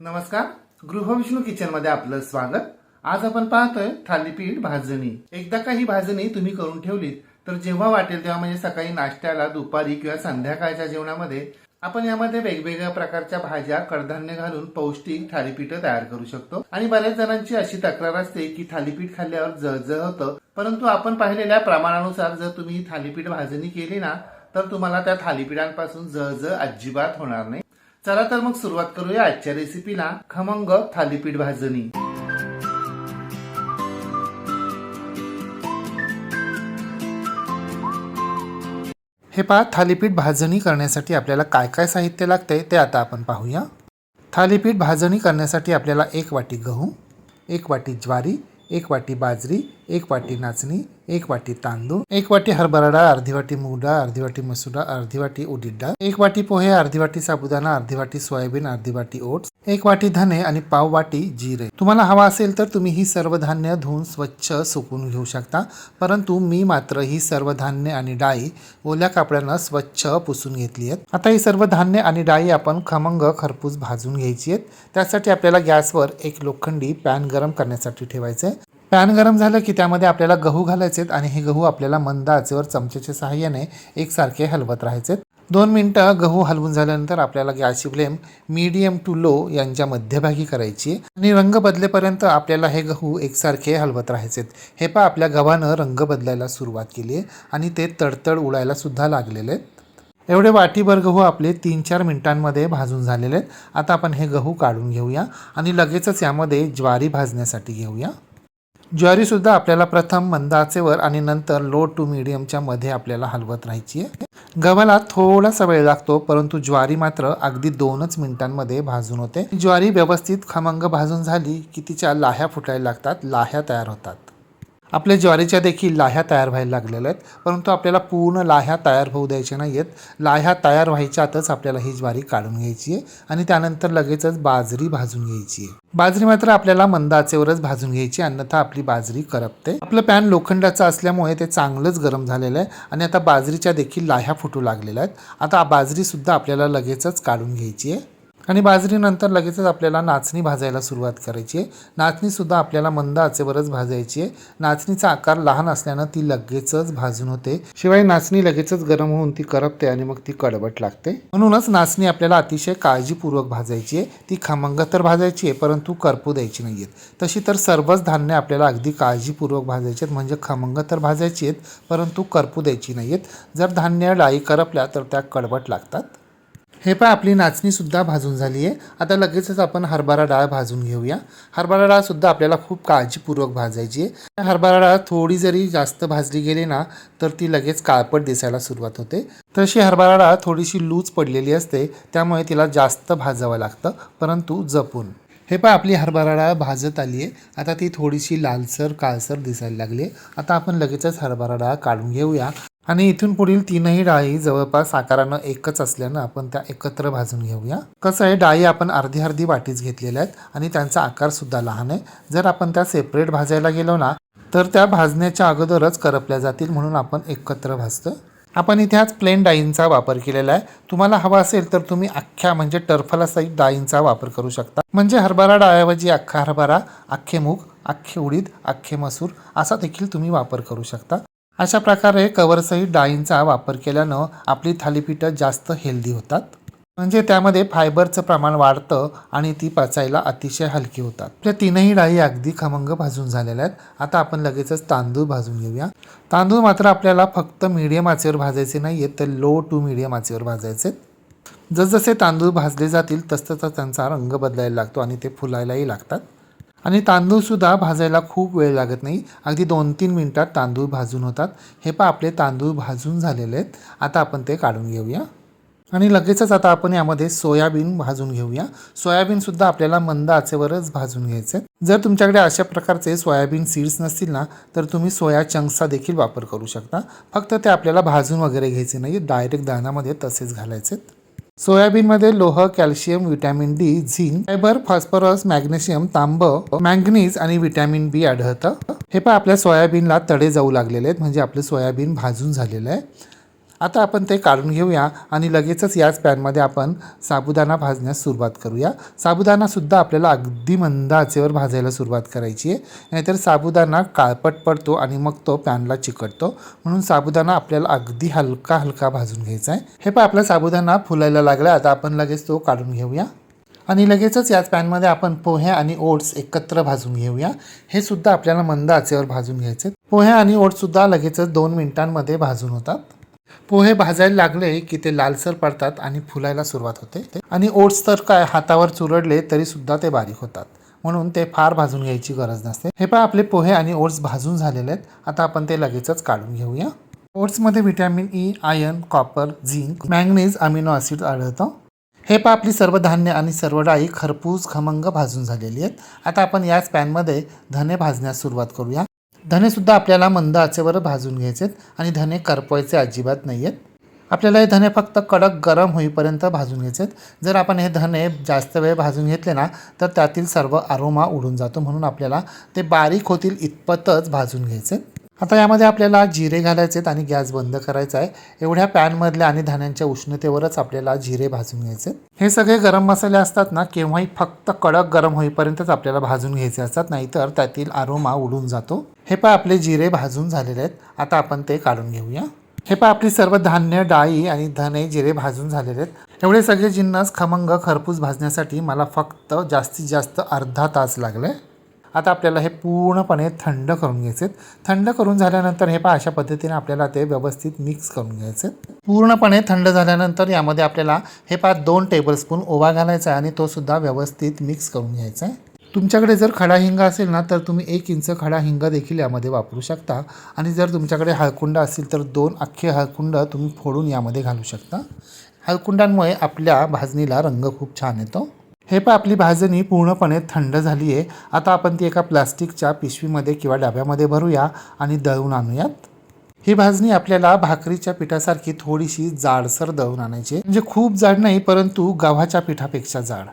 नमस्कार. गृहविष्णू किचनमध्ये आपलं स्वागत. आज आपण पाहतोय थालीपीठ भाजणी. एकदा का ही भाजणी तुम्ही करून ठेवलीत तर जेव्हा वाटेल तेव्हा म्हणजे सकाळी नाश्त्याला दुपारी किंवा संध्याकाळच्या जेवणामध्ये आपण यामध्ये वेगवेगळ्या प्रकारच्या भाज्या कडधान्य घालून पौष्टिक थालीपीठ तयार करू शकतो. आणि बऱ्याच जणांची अशी तक्रार असते की थालीपीठ खाल्ल्यावर जळजळ होतं. परंतु आपण पाहिलेल्या प्रमाणानुसार जर तुम्ही थालीपीठ भाजणी केली ना तर तुम्हाला त्या थालीपीठांपासून जळजळ अजिबात होणार नाही. चला तर मग सुरुवात करूया आजच्या रेसिपीला खमंग थालीपीठ भाजणी. हे पहा थालीपीठ भाजणी करण्यासाठी आपल्याला काय काय साहित्य लागते ते आता आपण पाहूया. थालीपीठ भाजणी करण्यासाठी आपल्याला एक वाटी गहू एक वाटी ज्वारी एक वाटी बाजरी एक वाटी नाचणी एक वाटी तांदूळ एक वाटी हरभरा डाळ अर्धी वाटी मूग डाळ अर्धी वाटी मसूर डाळ अर्धी वाटी उडीद डाळ एक वाटी पोहे अर्धी वाटी साबुदाणा अर्धी वाटी सोयाबीन अर्धी वाटी ओट्स एक वाटी धने आणि पाव वाटी जिरे. तुम्हाला हवा असेल तर तुम्ही ही सर्व धान्य धुवून स्वच्छ सुकून घेऊ शकता परंतु मी मात्र ही सर्व धान्य आणि डाळी ओल्या कापड्यानं स्वच्छ पुसून घेतली आहेत. आता ही सर्व धान्य आणि डाळी आपण खमंग खरपूस भाजून घ्यायची आहेत. त्यासाठी आपल्याला गॅसवर एक लोखंडी पॅन गरम करण्यासाठी ठेवायचं आहे पॅन गरम झालं की त्यामध्ये आपल्याला गहू घालायचे आहेत आणि हे गहू आपल्याला मंद आचेवर चमच्याच्या सहाय्याने एकसारखे हलवत राहायचे दोन मिनटं गहू हलवून झाल्यानंतर आपल्याला गॅसची फ्लेम मीडियम टू लो यांच्या मध्यभागी करायची आहे. आणि रंग बदलेपर्यंत आपल्याला हे गहू एकसारखे हलवत राहायचे हे पहा आपल्या गव्हानं रंग बदलायला सुरुवात केली आहे आणि ते तडतड उडायला सुद्धा लागलेले आहेत. एवढे वाटीभर गहू आपले तीन चार मिनिटांमध्ये भाजून झालेले आहेत. आता आपण हे गहू काढून घेऊया आणि लगेचच यामध्ये ज्वारी भाजण्यासाठी घेऊया. ज्वारीसुद्धा आपल्याला प्रथम मंद आचेवर आणि नंतर लो टू मिडियमच्या मध्ये आपल्याला हलवत राहायची आहे. गव्हाला थोडासा वेळ लागतो परंतु ज्वारी मात्र अगदी दोनच मिनिटांमध्ये भाजून होते. ज्वारी व्यवस्थित खमंग भाजून झाली की तिच्या लाह्या फुटायला लागतात लाह्या तयार होतात. आपल्या ज्वारीच्या देखील लाह्या तयार व्हायला लागलेल्या आहेत परंतु आपल्याला पूर्ण लाह्या तयार होऊ द्यायच्या नाही आहेत लाह्या तयार व्हायच्या आतच आपल्याला ही ज्वारी काढून घ्यायची आहे आणि त्यानंतर लगेचच बाजरी भाजून घ्यायची आहे. बाजरी मात्र आपल्याला मंद आचेवरच भाजून घ्यायची अन्यथा आपली बाजरी करपते. आपलं पॅन लोखंडाचं असल्यामुळे ते चांगलंच गरम झालेलं आहे आणि आता बाजरीच्या देखील लाह्या फुटू लागलेल्या आहेत. आता बाजरीसुद्धा आपल्याला लगेचच काढून घ्यायची आहे. आणि बाजरीनंतर लगेचच आपल्याला नाचणी भाजायला सुरुवात करायची आहे. नाचणीसुद्धा आपल्याला मंद आचेवरच भाजायची आहे. नाचणीचा आकार लहान असल्यानं ती लगेचच भाजून होते. शिवाय नाचणी लगेचच गरम होऊन ती करपते आणि मग ती कडबट लागते. म्हणूनच नाचणी आपल्याला अतिशय काळजीपूर्वक भाजायची आहे. ती खमंग तर भाजायची आहे परंतु करपू द्यायची नाही आहेत. तशी तर सर्वच धान्य आपल्याला अगदी काळजीपूर्वक भाजायची आहेत. म्हणजे खमंग तर भाजायची आहेत परंतु करपू द्यायची नाही आहेत. जर धान्य डाळी करपल्या तर त्या कडबट लागतात. हे पण आपली नाचणीसुद्धा भाजून झाली आहे. आता लगेचच आपण हरभरा डाळ भाजून घेऊया. हरभरा डाळसुद्धा आपल्याला खूप काळजीपूर्वक भाजायची आहे. हरभरा डाळ थोडी जरी जास्त भाजली गेली ना तर ती लगेच काळपट दिसायला सुरुवात होते. तशी हरभरा डाळ थोडीशी लूज पडलेली असते त्यामुळे तिला जास्त भाजावं लागतं परंतु जपून. हे पण आपली हरभरा डाळ भाजत आली आहे. आता ती थोडीशी लालसर काळसर दिसायला लागली आहे. आता आपण लगेचच हरभरा डाळ काढून घेऊया. आणि इथून पुढील तीनही डाळी जवळपास आकारानं एकच असल्यानं आपण त्या एकत्र भाजून घेऊया. कसं आहे डाळी आपण अर्धी अर्धी वाटीच घेतलेल्या आहेत आणि त्यांचा आकार सुद्धा लहान आहे. जर आपण त्या सेपरेट भाजायला गेलो ना तर त्या भाजण्याच्या अगोदरच करपल्या जातील म्हणून आपण एकत्र भाजतो आपण इथे आज प्लेन डाळींचा वापर केलेला आहे. तुम्हाला हवा असेल तर तुम्ही अख्ख्या म्हणजे टर्फला सहित डाळींचा वापर करू शकता. म्हणजे हरभरा डाळ्याऐवजी अख्खा हरभरा अख्खे मूग अख्खे उडीद अख्खे मसूर असा देखील तुम्ही वापर करू शकता. अशा प्रकारे कवरसहित डाळींचा वापर केल्यानं आपली थालीपीठं जास्त हेल्दी होतात. म्हणजे त्यामध्ये फायबरचं प्रमाण वाढतं आणि ती पचायला अतिशय हलकी होतात. त्या तीनही डाळी अगदी खमंग भाजून झालेल्या आहेत. आता आपण लगेचच तांदूळ भाजून घेऊया. तांदूळ मात्र आपल्याला फक्त मीडियम आचेवर भाजायचे नाही आहेत तर लो टू मीडियम आचेवर भाजायचे जसजसे तांदूळ भाजले जातील तसतसा त्यांचा रंग बदलायला लागतो आणि ते फुलायलाही लागतात. आणि तांदूळसुद्धा भाजायला खूप वेळ लागत नाही. अगदी दोन तीन मिनटात तांदूळ भाजून होतात. हे पण आपले तांदूळ भाजून झालेले आहेत. आता आपण ते काढून घेऊया. आणि लगेचच आता आपण यामध्ये सोयाबीन भाजून घेऊया. सोयाबीनसुद्धा आपल्याला मंद आचेवरच भाजून घ्यायचे जर तुमच्याकडे अशा प्रकारचे सोयाबीन सीड्स नसतील ना तर तुम्ही सोया चंक्सचा देखील वापर करू शकता. फक्त ते आपल्याला भाजून वगैरे घ्यायचे नाही डायरेक्ट दाण्यामध्ये तसेच घालायचे सोयाबीनमध्ये लोह calcium vitamin D zinc fibre phosphorus magnesium तांब मॅंगनीज आणि विटॅमिन बी आढळतं. हे पण आपल्या सोयाबीनला तडे जाऊ लागलेले आहेत म्हणजे आपलं सोयाबीन भाजून झालेलं आहे. आता आपण ते काढून घेऊया आणि लगेचच याच पॅनमध्ये आपण साबुदाणा भाजण्यास सुरुवात करूया. साबुदाणासुद्धा आपल्याला अगदी मंद आचेवर भाजायला सुरुवात करायची आहे. नाहीतर साबुदाणा काळपट पडतो आणि मग तो पॅनला चिकटतो. म्हणून साबुदाणा आपल्याला अगदी हलका हलका भाजून घ्यायचा आहे. हे पण आपला साबुदाणा फुलायला लागला. आता आपण लगेच तो काढून घेऊया. आणि लगेचच याच पॅनमध्ये आपण पोहे आणि ओट्स एकत्र भाजून घेऊया. हे सुद्धा आपल्याला मंद आचेवर भाजून घ्यायचे पोहे आणि ओट्ससुद्धा लगेचच दोन मिनिटांमध्ये भाजून होतात. पोहे भाजायला लागले की ते लालसर पडतात आणि फुलायला सुरुवात होते. ते- आणि ओट्स तर काय हातावर चुरडले तरी सुद्धा ते बारीक होतात. म्हणून ते फार भाजून घ्यायची गरज नसते. हे पण आपले पोहे आणि ओट्स भाजून झालेले आहेत. आता आपण ते लगेचच काढून घेऊया. ओट्समध्ये vitamin E iron copper zinc manganese amino acid आढळतं. हे पण आपली सर्व धान्य आणि सर्व डाळी खरपूस खमंग भाजून झालेली आहेत. आता आपण याच पॅनमध्ये धने भाजण्यास सुरुवात करूया. धनेसुद्धा आपल्याला मंद आचेवर भाजून घ्यायचे आहेत आणि धने करपवायचे अजिबात नाही आहेत आपल्याला हे धने फक्त कडक गरम होईपर्यंत भाजून घ्यायचे आहेत जर आपण हे धने जास्त वेळ भाजून घेतले ना तर त्यातील सर्व आरोमा उडून जातो म्हणून आपल्याला ते बारीक होतील इतपतच भाजून घ्यायचे आहेत. आता यामध्ये आपल्याला जिरे घालायचे आहेत आणि गॅस बंद करायचा आहे. एवढ्या पॅनमधल्या आणि धान्यांच्या उष्णतेवरच आपल्याला जिरे भाजून घ्यायचे. आहेत. हे सगळे गरम मसाले असतात ना केव्हाही फक्त कडक गरम होईपर्यंतच आपल्याला भाजून घ्यायचे असतात नाहीतर त्यातील आरोमा उडून जातो. हे पा आपले जिरे भाजून झालेले आहेत. आता आपण ते काढून घेऊया. हे पण आपली सर्व धान्य डाळी आणि धने जिरे भाजून झालेले आहेत. एवढे सगळे जिन्नस खमंग खरपूस भाजण्यासाठी मला फक्त जास्तीत जास्त अर्धा तास लागले. आता आपल्याला हे पूर्णपणे थंड करून घ्यायचे थंड करून झाल्यानंतर हे पहा अशा पद्धतीने आपल्याला ते व्यवस्थित मिक्स करून घ्यायचे पूर्णपणे थंड झाल्यानंतर यामध्ये आपल्याला हे पहा दोन टेबलस्पून ओवा घालायचा आहे आणि तो सुद्धा व्यवस्थित मिक्स करून घ्यायचा आहे. तुमच्याकडे जर खडा हिंग असेल ना तर तुम्ही एक इंच खडा हिंग देखील यामध्ये वापरू शकता. आणि जर तुमच्याकडे हळकुंड असेल तर दोन अख्खे हळकुंड तुम्ही फोडून यामध्ये घालू शकता. हळकुंडांमुळे आपल्या भाजणीला रंग खूप छान येतो. हे पण आपली भाजणी पूर्णपणे थंड झाली आहे आता आपण ती एका प्लास्टिकच्या पिशवीमध्ये किंवा डब्यामध्ये भरूया आणि दळून आणूयात. ही भाजणी आपल्याला भाकरीच्या पिठासारखी थोडीशी जाडसर दळून आणायची म्हणजे खूप जाड नाही परंतु गव्हाच्या पिठापेक्षा जाड.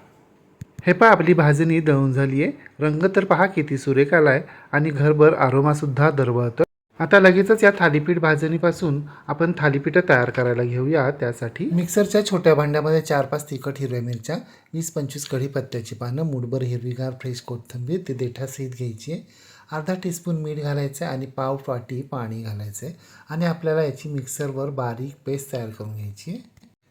हे पहा आपली भाजणी दळून झाली आहे रंग तर पहा किती सुरेख आलाय. आणि घरभर आरोमासुद्धा दरवळतो आता लगेचच या थालीपीठ भाजणीपासून आपण थालीपीठं तयार करायला घेऊया. त्यासाठी मिक्सरच्या छोट्या भांड्यामध्ये चार पाच तिखट हिरव्या मिरच्या वीस पंचवीस कढीपत्त्याची पानं मुठभर हिरवीगार फ्रेश कोथिंबीर ते देठासहित घ्यायची आहे. अर्धा टीस्पून मीठ घालायचं आहे आणि पाव वाटी पाणी घालायचं आहे. आणि आपल्याला याची मिक्सरवर बारीक पेस्ट तयार करून घ्यायची आहे.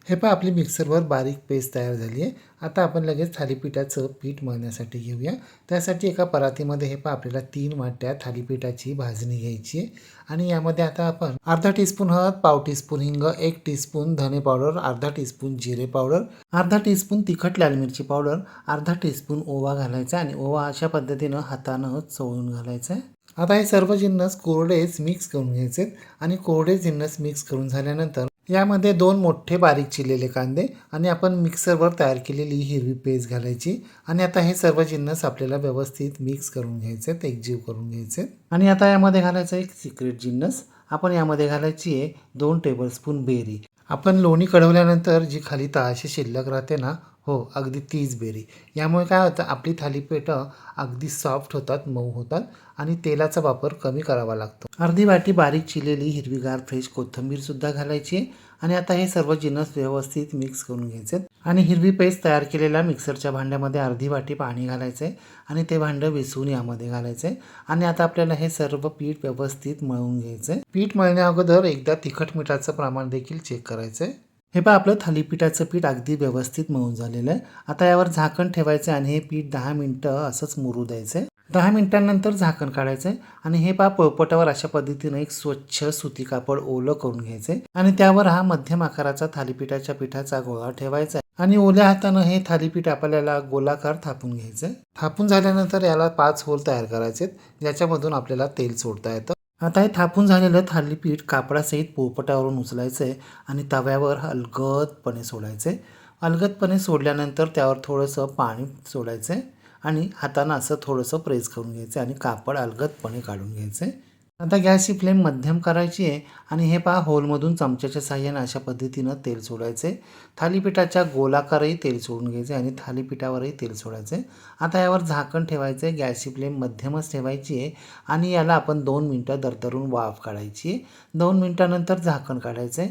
हे पहा आपली मिक्सरवर बारीक पेस्ट तयार झाली आहे. आता आपण लगेच थालीपीठाचं पीठ मळण्यासाठी घेऊया. त्यासाठी एका परातीमध्ये हे पहा आपल्याला तीन वाट्या थालीपीठाची भाजणी घ्यायची आहे. आणि यामध्ये आता आपण अर्धा टीस्पून हळद पाव टीस्पून हिंग एक टीस्पून धने पावडर अर्धा टीस्पून जिरे पावडर अर्धा टीस्पून तिखट लाल मिरची पावडर अर्धा टीस्पून ओवा घालायचा आणि ओवा अशा पद्धतीनं हातानं चवळून घालायचा आहे. आता हे सर्व जिन्नस कोरडेच मिक्स करून घ्यायचे आणि कोरडे जिन्नस मिक्स करून झाल्यानंतर यामध्ये दोन मोठे बारीक चिरलेले कांदे आणि आपण मिक्सरवर तयार केलेली हिरवी पेस्ट घालायची. आणि आता हे सर्व जिन्नस आपल्याला व्यवस्थित मिक्स करून घ्यायचे एकजीव करून घ्यायचे. आणि आता यामध्ये घालायचं एक सिक्रेट जिन्नस आपण यामध्ये घालायची आहे दोन टेबलस्पून बेरी. आपण लोणी कढवल्यानंतर जी खाली तळाशी शिल्लक राहते ना हो अगदी तीच बेरी. यामुळे काय होतं आपली थालीपीठं अगदी सॉफ्ट होतात मऊ होतात आणि तेलाचा वापर कमी करावा लागतो. अर्धी वाटी बारीक चिरलेली हिरवीगार फ्रेश कोथंबीरसुद्धा घालायची आणि आता हे सर्व जिनस व्यवस्थित मिक्स करून घ्यायचे. आणि हिरवी पेस्ट तयार केलेल्या मिक्सरच्या भांड्यामध्ये अर्धी वाटी पाणी घालायचं आहे आणि ते भांडं विसवून यामध्ये घालायचं. आहे आणि आता आपल्याला हे सर्व पीठ व्यवस्थित मळून घ्यायचं. आहे पीठ मळण्या अगोदर एकदा तिखट मिठाचं प्रमाण देखील चेक करायचं. आहे हे पहा आपलं थालीपीठाचं पीठ अगदी व्यवस्थित मळून झालेलं आहे. आता यावर झाकण ठेवायचं आणि हे पीठ दहा मिनटं असंच मुरू द्यायचं आहे. दहा मिनिटांनंतर झाकण काढायचं आहे आणि हे पहा पोळपटावर अशा पद्धतीनं एक स्वच्छ सुती कापड ओलं करून घ्यायचं आहे. आणि त्यावर हा मध्यम आकाराचा थालीपीठाच्या पिठाचा गोळा ठेवायचा आहे. आणि ओल्या हातानं हे थालीपीठ आपल्याला गोलाकार थापून घ्यायचं आहे. थापून झाल्यानंतर याला पाच होल तयार करायचे आहेत ज्याच्यामधून आपल्याला तेल सोडता येतं. आता हे थापून झालेलं थालीपीठ कापडासहित पोपटावरून उचलायचं आहे आणि तव्यावर अलगदपणे सोडायचं आहे अलगदपणे सोडल्यानंतर त्यावर थोडंसं पाणी सोडायचं आहे आणि हातानं असं थोडंसं प्रेस करून घ्यायचं आहे आणि कापड अलगदपणे काढून घ्यायचं आहे आता गॅसची फ्लेम मध्यम करायची आहे आणि हे पहा होलमधून चमच्याच्या साह्याने अशा पद्धतीनं तेल सोडायचे थालीपीठाच्या गोलाकारही तेल सोडून घ्यायचे आणि थालीपीठावरही तेल सोडायचे आता यावर झाकण ठेवायचं आहे गॅसची फ्लेम मध्यमच ठेवायची आहे आणि याला आपण दोन मिनटं दरदरून वाफ काढायची आहे. दोन मिनटानंतर झाकण काढायचं आहे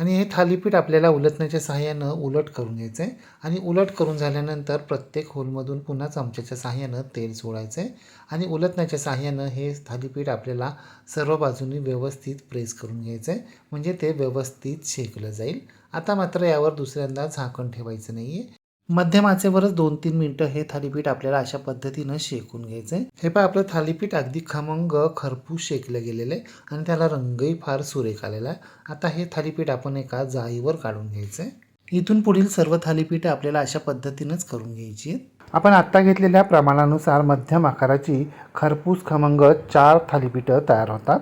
आणि हे थालीपीठ आपल्याला उलटण्याच्या सहाय्यानं उलट करून घ्यायचं आहे आणि उलट करून झाल्यानंतर प्रत्येक होलमधून पुन्हा चमच्याच्या सहाय्यानं तेल सोडायचं आहे आणि उलटण्याच्या सहाय्यानं हे थालीपीठ आपल्याला सर्व बाजूनी व्यवस्थित प्रेस करून घ्यायचं आहे म्हणजे ते व्यवस्थित शेकलं जाईल. आता मात्र यावर दुसऱ्यांदा झाकण ठेवायचं नाही आहे मध्यम आचेवरच दोन तीन मिनटं हे थालीपीठ आपल्याला अशा पद्धतीनं शेकून घ्यायचं आहे हे पहा आपलं थालीपीठ अगदी खमंग खरपूस शेकलं गेलेलं आहे आणि त्याला रंगही फार सुरेख आलेला आहे. आता हे थालीपीठ आपण एका जाळीवर काढून घ्यायचं आहे इथून पुढील सर्व थालीपीठं आपल्याला अशा पद्धतीनंच करून घ्यायची आहेत. आपण आत्ता घेतलेल्या प्रमाणानुसार मध्यम आकाराची खरपूस खमंग चार थालीपीठं तयार होतात.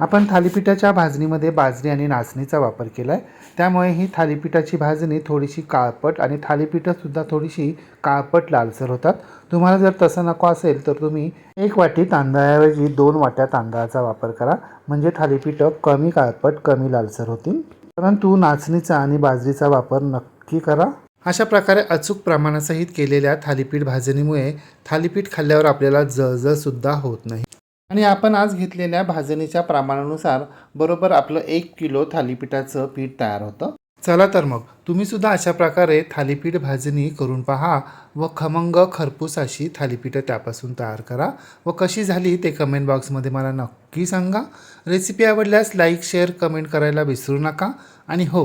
आपण थालीपीठाच्या भाजणीमध्ये बाजरी आणि नाचणीचा वापर केला आहे त्यामुळे ही थालीपीठाची भाजणी थोडीशी काळपट आणि थालीपीठंसुद्धा थोडीशी काळपट लालसर होतात. तुम्हाला जर तसं नको असेल तर तुम्ही एक वाटी तांदळाऐवजी दोन वाट्या तांदळाचा वापर करा. म्हणजे थालीपीठं कमी काळपट कमी लालसर होतील. परंतु नाचणीचा आणि बाजरीचा वापर नक्की करा. अशा प्रकारे अचूक प्रमाणासहित केलेल्या थालीपीठ भाजणीमुळे थालीपीठ खाल्ल्यावर आपल्याला जळजळसुद्धा होत नाही. आणि आपण आज घेतलेल्या भाजणीच्या प्रमाणानुसार बरोबर आपलं एक किलो थालीपीठाचं पीठ तयार होतं. चला तर मग तुम्हीसुद्धा अशा प्रकारे थालीपीठ भाजणी करून पहा व खमंग खरपूस अशी थालीपीठं त्यापासून तयार करा व कशी झाली ते कमेंट बॉक्समध्ये मला नक्की सांगा. रेसिपी आवडल्यास लाईक शेअर कमेंट करायला विसरू नका. आणि हो